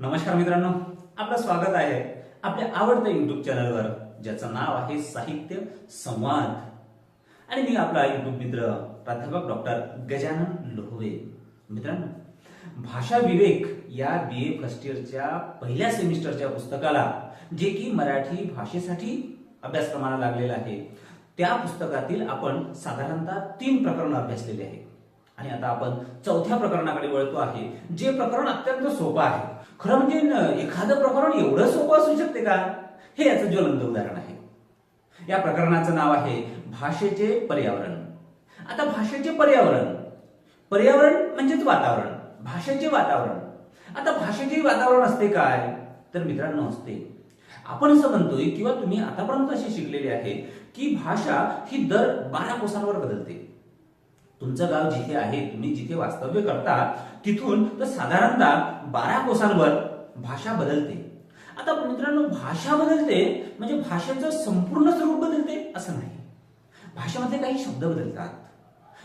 नमस्कार मित्रांनो आपलं स्वागत आहे आपल्या आवडत्या युट्यूब चॅनलवर ज्याचं नाव आहे साहित्य संवाद. आणि मी आपला युट्यूब मित्र प्राध्यापक डॉक्टर गजानन लोहवे. मित्रांनो भाषा विवेक या बी ए फर्स्ट इयरच्या पहिल्या सेमिस्टरच्या पुस्तकाला जे की मराठी भाषेसाठी अभ्यासक्रमाला लागलेलं आहे त्या पुस्तकातील आपण साधारणतः तीन प्रकरण अभ्यासलेले आहे आणि आता आपण चौथ्या प्रकरणाकडे वळतो आहे जे प्रकरण अत्यंत सोपं आहे. खरं म्हणजे एखादं प्रकरण एवढं सोपं असू शकते का? हे याचं ज्वलंत उदाहरण आहे. या प्रकरणाचं नाव आहे भाषेचे पर्यावरण. आता भाषेचे पर्यावरण पर्यावरण म्हणजेच वातावरण भाषेचे वातावरण. आता भाषेचे वातावरण असते काय? तर मित्रांनो असते. आपण असं म्हणतोय किंवा तुम्ही आतापर्यंत असे शिकलेले आहे की भाषा ही दर बारा कोसांवर बदलते. तुमचं गाव जिथे आहे तुम्ही जिथे वास्तव्य करता तिथून तर साधारणतः बारा कोसांवर भाषा बदलते. आता मित्रांनो भाषा बदलते म्हणजे भाषेचं संपूर्ण स्वरूप बदलते असं नाही. भाषेमधले काही शब्द बदलतात.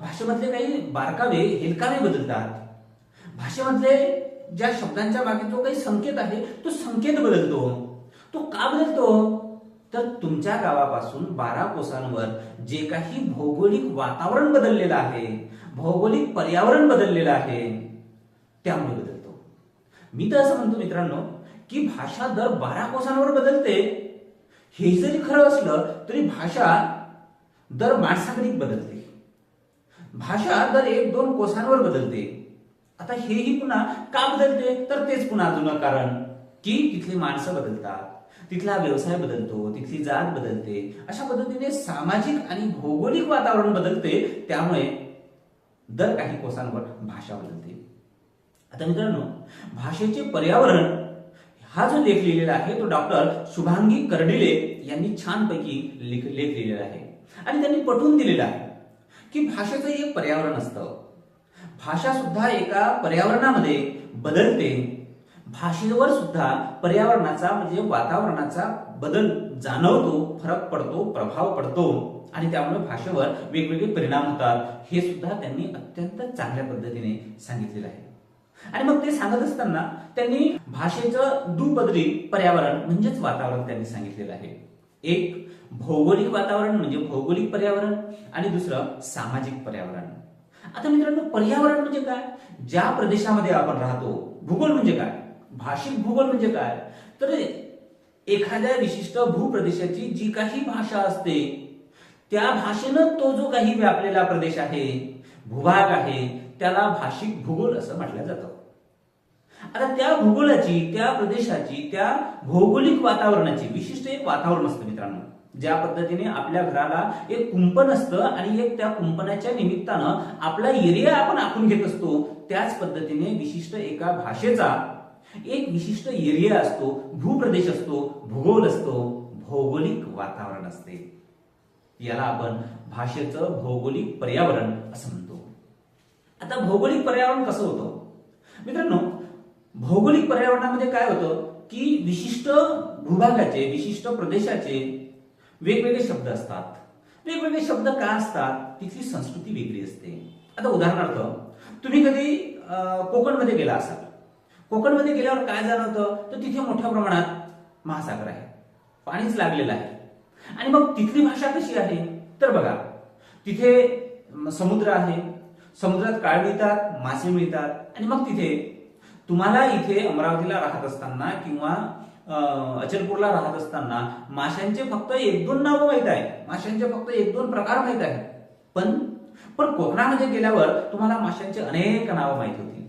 भाषेमधले काही बारकावे हेलकावे बदलतात. भाषेमधले ज्या शब्दांच्या मागे जो काही संकेत आहे तो संकेत बदलतो. तो का बदलतो? तर तुमच्या गावापासून बारा कोसांवर जे काही भौगोलिक वातावरण बदललेलं आहे भौगोलिक पर्यावरण बदललेलं आहे त्यामुळे बदलतो. मी तर असं म्हणतो मित्रांनो की भाषा दर बारा कोसांवर बदलते. हे जरी खरं असलं तरी भाषा दर माणसागणिक बदलते. भाषा दर एक दोन कोसांवर बदलते. आता हेही पुन्हा का बदलते? तर तेच पुन्हा अजून कारण की तिथली माणसं बदलतात. तिथला व्यवसाय बदलतो तिथली जात बदलते. अशा पद्धतीने सामाजिक आणि भौगोलिक वातावरण बदलते त्यामुळे दर काही कोसांवर भाषा बदलते. आता मित्रांनो भाषेचे पर्यावरण हा जो लेख लिहिलेला आहे तो डॉक्टर शुभांगी कर्डिले यांनी छानपैकी लेख लेख लिहिलेला आहे. आणि त्यांनी पटवून दिलेला आहे की भाषेचं एक पर्यावरण असतं. भाषा सुद्धा एका पर्यावरणामध्ये बदलते भाषेवर सुद्धा पर्यावरणाचा म्हणजे वातावरणाचा बदल जाणवतो फरक पडतो प्रभाव पडतो. आणि त्यामुळे भाषेवर वेगवेगळे परिणाम होतात. हे सुद्धा त्यांनी अत्यंत चांगल्या पद्धतीने सांगितलेलं आहे. आणि मग ते सांगत असताना त्यांनी भाषेचं दुपदरी पर्यावरण म्हणजेच वातावरण त्यांनी सांगितलेलं आहे. एक भौगोलिक वातावरण म्हणजे भौगोलिक पर्यावरण. आणि दुसरं सामाजिक पर्यावरण. आता मित्रांनो पर्यावरण म्हणजे काय? ज्या प्रदेशामध्ये आपण राहतो भूगोल म्हणजे काय? भाषिक भूगोल म्हणजे काय? तर एखाद्या विशिष्ट भूप्रदेशाची जी काही भाषा असते त्या भाषेनं तो जो काही व्यापलेला प्रदेश आहे भूभाग आहे त्याला भाषिक भूगोल असं म्हटलं जातं. आता त्या भूगोलाची त्या प्रदेशाची त्या भौगोलिक वातावरणाची विशिष्ट एक वातावरण असतं मित्रांनो ज्या पद्धतीने आपल्या घराला एक कुंपण असतं आणि एक त्या कुंपणाच्या निमित्तानं आपला एरिया आपण आखून घेत असतो त्याच पद्धतीने विशिष्ट एका भाषेचा एक विशिष्ट एरिया असतो भूप्रदेश असतो भूगोल असतो भौगोलिक वातावरण असते. याला आपण भाषेचं भौगोलिक पर्यावरण असं म्हणतो. आता भौगोलिक पर्यावरण कसं होतं? मित्रांनो भौगोलिक पर्यावरणामध्ये काय होतं? की विशिष्ट भूभागाचे विशिष्ट प्रदेशाचे वेगवेगळे शब्द असतात. वेगवेगळे शब्द का असतात? तिथली संस्कृती वेगळी असते. आता उदाहरणार्थ तुम्ही कधी कोकणमध्ये गेला असाल. कोकणमध्ये गेल्यावर काय जाणवतं तर तिथे मोठ्या प्रमाणात महासागर आहे. पाणीच लागलेलं आहे. आणि मग तिथली भाषा कशी आहे? तर बघा तिथे समुद्र आहे. समुद्रात काळ मिळतात मासे मिळतात. आणि मग तिथे तुम्हाला इथे अमरावतीला राहत असताना किंवा अचलपूरला राहत असताना माशांचे फक्त एक दोन नावं माहीत आहे माशांचे फक्त एक दोन प्रकार माहीत आहे पण पण कोकणामध्ये गेल्यावर तुम्हाला माशांचे अनेक नावं माहीत होती.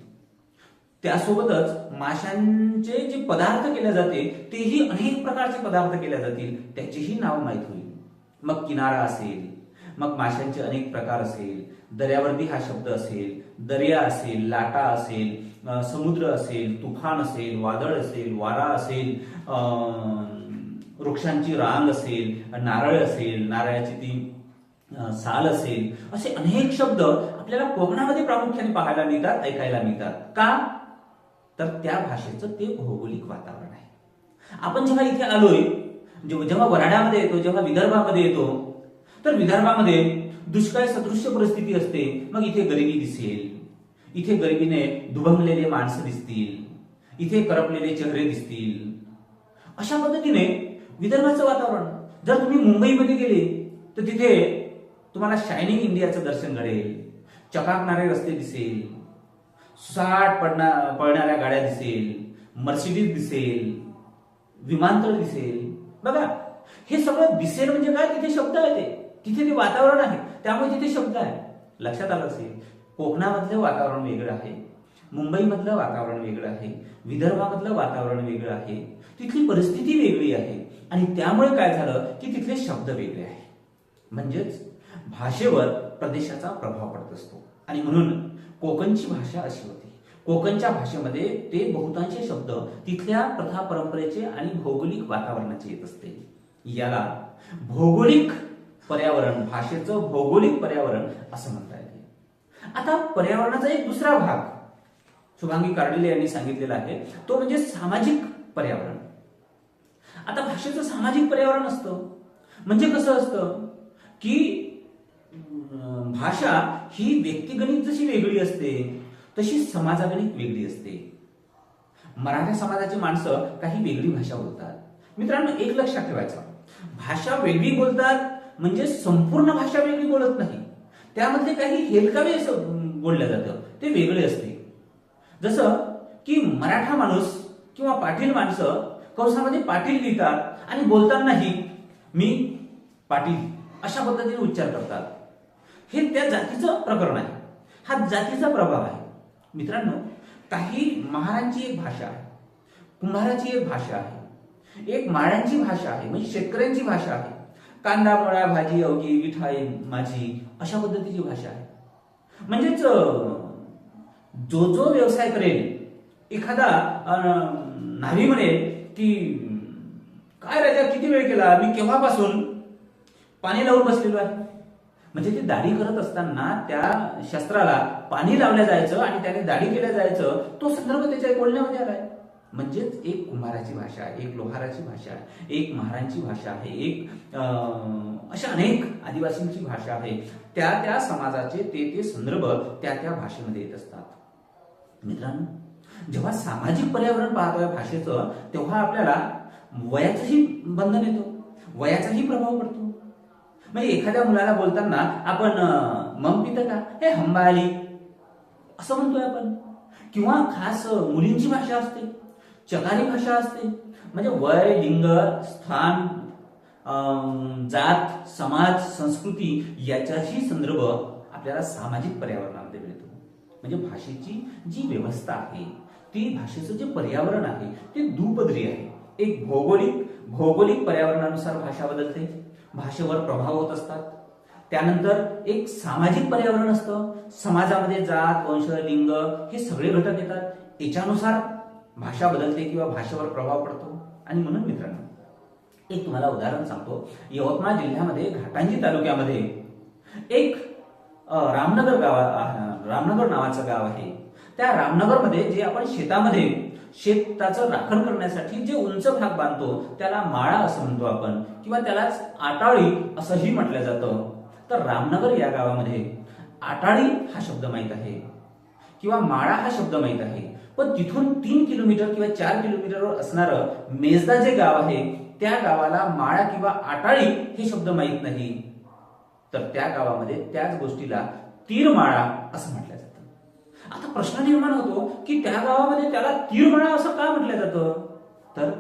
त्यासोबतच माशांचे जे पदार्थ केले जाते तेही अनेक प्रकारचे पदार्थ केले जातील. त्याचीही नाव माहीत होईल. मग किनारा असेल मग माशांचे अनेक प्रकार असेल. दर्यावरती हा शब्द असेल दर्या असेल लाटा असेल समुद्र असेल तुफान असेल वादळ असेल वारा असेल अं, वृक्षांची रांग असेल नारळ असेल नारळाची ती साल असेल. असे अनेक शब्द आपल्याला कोकणामध्ये प्रामुख्याने पाहायला मिळतात ऐकायला मिळतात. का? तर त्या भाषेचं ते भौगोलिक वातावरण आहे. आपण जेव्हा इथे आलोय जेव्हा जेव्हा येतो जेव्हा विदर्भामध्ये येतो तर विदर्भामध्ये दुष्काळ सदृश्य परिस्थिती असते. मग इथे गरिबी दिसेल. इथे गरिबीने दुभंगलेले माणसं दिसतील. इथे करपलेले चेहरे दिसतील. अशा पद्धतीने विदर्भाचं वातावरण. जर तुम्ही मुंबईमध्ये गेले तर तिथे तुम्हाला शायनिंग इंडियाचं दर्शन घडेल. चकाकणारे रस्ते दिसेल. साठ पडणा पळणाऱ्या गाड्या दिसेल मर्सिडीज दिसेल विमानतळ दिसेल. बघा हे सगळं दिसेल म्हणजे काय? तिथे शब्द आहे ते. तिथे ते वातावरण आहे. त्यामुळे तिथे शब्द आहे. लक्षात आलं असेल? कोकणामधलं वातावरण वेगळं आहे. मुंबईमधलं वातावरण वेगळं आहे. विदर्भामधलं वातावरण वेगळं आहे. तिथली परिस्थिती वेगळी आहे. आणि त्यामुळे काय झालं? की तिथले शब्द वेगळे आहे म्हणजेच भाषेवर प्रदेशाचा प्रभाव पडत असतो. आणि म्हणून कोकणची भाषा अशी होती. कोकणच्या भाषेमध्ये ते बहुतांश शब्द तिथल्या प्रथा परंपरेचे आणि भौगोलिक वातावरणाचे येत असते. याला भौगोलिक पर्यावरण भाषेचं भौगोलिक पर्यावरण असं म्हणता येते. आता पर्यावरणाचा एक दुसरा भाग शुभांगी कार्डिले यांनी सांगितलेला आहे तो म्हणजे सामाजिक पर्यावरण. आता भाषेचं सामाजिक पर्यावरण असतं. म्हणजे कसं असतं? की भाषा ही व्यक्तिगणित जशी वेगळी असते तशी समाजागणित वेगळी असते. मराठा समाजाची माणसं काही वेगळी भाषा बोलतात. मित्रांनो एक लक्षात ठेवायचं. भाषा वेगळी बोलतात म्हणजे संपूर्ण भाषा वेगळी बोलत नाही. त्यामध्ये काही हेलकावे असं बोललं जातं. ते वेगळे असते. जसं की मराठा माणूस किंवा पाटील माणसं कंसामध्ये पाटील लिहितात आणि बोलतानाही मी पाटील अशा पद्धतीने उच्चार करतात. हे त्या जातीचं प्रकरण आहे. हा जातीचा प्रभाव आहे. मित्रांनो काही महारांची एक भाषा आहे. कुंभाराची एक भाषा आहे. एक माळ्यांची भाषा आहे म्हणजे शेतकऱ्यांची भाषा आहे. कांदा मुळा भाजी अवघी विठाई माझी अशा पद्धतीची भाषा आहे. म्हणजेच जो जो व्यवसाय करेल एखादा न्हावी म्हणेल की काय राजा किती वेळ केला? मी केव्हापासून? पाणी लावून बसलेलो आहे. म्हणजे ते दाढी करत असताना त्या शस्त्राला पाणी लावलं जायचं आणि त्याने दाढी केल्या जायचं तो संदर्भ त्याच्या बोलण्यामध्ये आलाय. म्हणजेच एक कुंभाराची भाषा एक लोहाराची भाषा एक महारांची भाषा आहे एक अशा अनेक आदिवासींची भाषा आहे. त्या त्या समाजाचे ते ते संदर्भ त्या त्या भाषेमध्ये येत असतात. मित्रांनो जेव्हा सामाजिक पर्यावरण पाहतोय भाषेचं तेव्हा आपल्याला वयाचंही बंधन येतो. वयाचाही प्रभाव पडतो. म्हणजे एखाद्या मुलाला बोलताना आपण मम मग पितं का? हे हंबा आली असं म्हणतोय आपण. किंवा खास मुलींची भाषा असते. चकारी भाषा असते. म्हणजे वय लिंग स्थान जात समाज संस्कृती याच्याशी संदर्भ आपल्याला सामाजिक पर्यावरणामध्ये मिळतो. म्हणजे भाषेची जी व्यवस्था आहे ती भाषेचं जे पर्यावरण आहे ते दुपदरी आहे. एक भौगोलिक भौगोलिक पर्यावरणानुसार भाषा बदलते. भाषेवर प्रभाव होत असतात. त्यानंतर एक सामाजिक पर्यावरण असतं. समाजामध्ये जात वंश लिंग हे सगळे घटक येतात. याच्यानुसार भाषा बदलते किंवा भाषेवर प्रभाव पडतो. आणि म्हणून मित्रांनो एक तुम्हाला उदाहरण सांगतो. यवतमाळ जिल्ह्यामध्ये घाटांजी तालुक्यामध्ये एक रामनगर गावा रामनगर नावाचं गाव आहे. त्या रामनगरमध्ये जे आपण शेतामध्ये शेताचं राखण करण्यासाठी जे उंच भाग बांधतो त्याला माळा असं म्हणतो आपण किंवा त्यालाच आटाळी असंही म्हटलं जातं. तर रामनगर या गावामध्ये आटाळी हा शब्द माहीत आहे किंवा माळा हा शब्द माहीत आहे. पण तिथून तीन किलोमीटर किंवा चार किलोमीटरवर असणारं मेजदा जे गाव आहे त्या गावाला माळा किंवा आटाळी हे शब्द माहीत नाही. तर त्या गावामध्ये त्याच गोष्टीला तीरमाळा असं म्हटलं जातं. आता प्रश्न निर्माण होतो की त्या गावामध्ये त्याला तीरमाळा असं का म्हटलं जातं? तर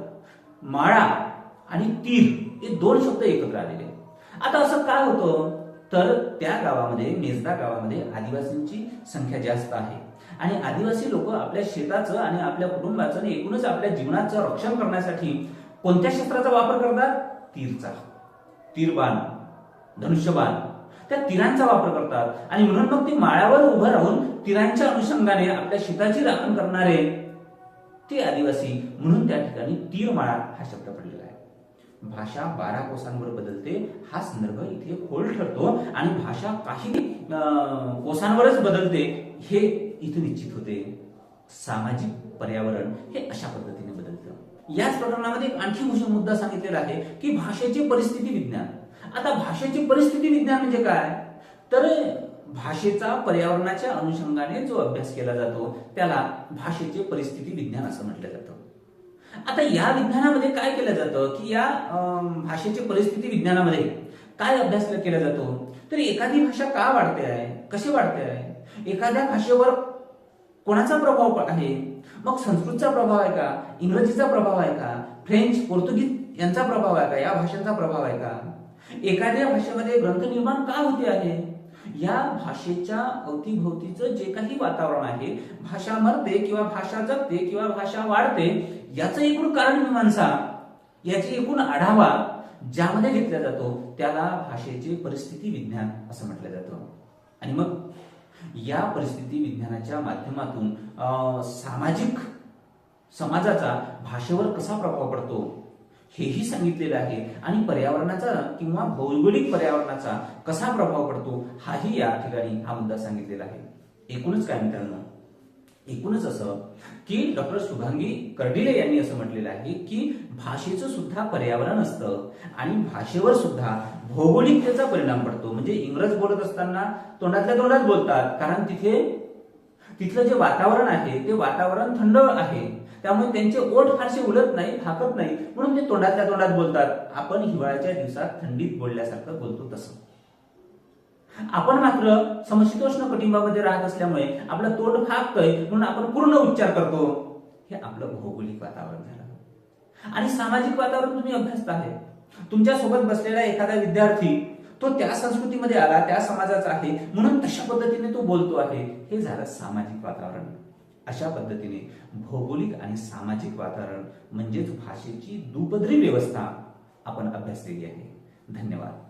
माळा आणि तीर हे दोन शब्द एकत्र आलेले. आता असं काय होतं? तर त्या गावामध्ये मेजदा गावामध्ये आदिवासींची संख्या जास्त आहे. आणि आदिवासी लोक आपल्या शेताचं आणि आपल्या कुटुंबाचं आणि एकूणच आपल्या जीवनाचं रक्षण करण्यासाठी कोणत्या शस्त्राचा वापर करतात? तीरचा. तीरबाण धनुष्यबाण. त्या तिरांचा वापर करतात. आणि म्हणून मग ते माळ्यावर उभं राहून तिरांच्या अनुषंगाने आपल्या शेताची राखण करणारे ते आदिवासी म्हणून त्या ठिकाणी तीरमाळा हा शब्द पडलेला आहे. भाषा बारा कोसांवर बदलते हा संदर्भ इथे खोल ठरतो आणि भाषा काही कोसांवरच बदलते हे इथे निश्चित होते. सामाजिक पर्यावरण हे अशा पद्धतीने बदलतं. याच प्रकरणामध्ये आणखी मुद्दा सांगितलेला आहे की भाषेचे परिस्थिती विज्ञान. आता भाषेची परिस्थिती विज्ञान म्हणजे काय? तर भाषेचा पर्यावरणाच्या अनुषंगाने जो अभ्यास केला जातो त्याला भाषेचे परिस्थिती विज्ञान असं म्हटलं जातं. आता या विज्ञानामध्ये काय केलं जातं की या भाषेची भाषेचे परिस्थिती विज्ञानामध्ये काय अभ्यास केला जातो? तर एखादी भाषा का वाढते आहे? कशी वाढते आहे? एखाद्या भाषेवर कोणाचा प्रभाव आहे? मग संस्कृतचा प्रभाव आहे का? इंग्रजीचा प्रभाव आहे का? फ्रेंच पोर्तुगीज यांचा प्रभाव आहे का? या भाषांचा प्रभाव आहे का? एखाद्या भाषेमध्ये ग्रंथ निर्माण का होते आहे? या भाषेच्या अवतीभोवतीचं जे काही वातावरण आहे भाषा मरते किंवा भाषा जगते किंवा भाषा वाढते याचं एकूण कारण मीमांसा याची एकूण आढावा ज्यामध्ये घेतला जातो त्याला भाषेचे परिस्थिती विज्ञान असं म्हटलं जातं. आणि मग या परिस्थिती विज्ञानाच्या माध्यमातून अं, सामाजिक समाजाचा भाषेवर कसा प्रभाव पडतो? हेही सांगितलेलं आहे. आणि पर्यावरणाचा किंवा भौगोलिक पर्यावरणाचा कसा प्रभाव पडतो हाही या ठिकाणी हा मुद्दा सांगितलेला आहे. एकूणच काय मित्रांनो? एकूणच असं की डॉक्टर शुभांगी कर्डिले यांनी असं म्हटलेलं आहे की भाषेचं सुद्धा पर्यावरण असतं आणि भाषेवर सुद्धा भौगोलिकतेचा परिणाम पडतो. म्हणजे इंग्रज बोलत असताना तोंडातल्या तोंडात बोलतात कारण तिथे तिथलं जे वातावरण आहे ते वातावरण थंड आहे. त्यामुळे त्यांचे ओठ फारसे उलत नाही फाकत नाही. म्हणून ते तोंडातल्या तोंडात बोलतात. आपण हिवाळ्याच्या दिवसात थंडीत बोलल्यासारखं बोलतो तसं. आपण मात्र समशीतोष्ण कुटुंबामध्ये राहत असल्यामुळे आपलं तोंड फाकतंय म्हणून आपण पूर्ण उच्चार करतो. हे आपलं भौगोलिक वातावरण झालं. आणि सामाजिक वातावरण तुम्ही अभ्यासत आहे. तुमच्यासोबत बसलेला एखादा विद्यार्थी तो त्या संस्कृतीमध्ये आला त्या समाजाचा आहे म्हणून तशा पद्धतीने तो बोलतो आहे. हे झालं सामाजिक वातावरण. अशा पद्धतीने भौगोलिक आणि सामाजिक वातावरण म्हणजेच भाषेची दुपदरी व्यवस्था आपण अभ्यासलेली आहे. धन्यवाद.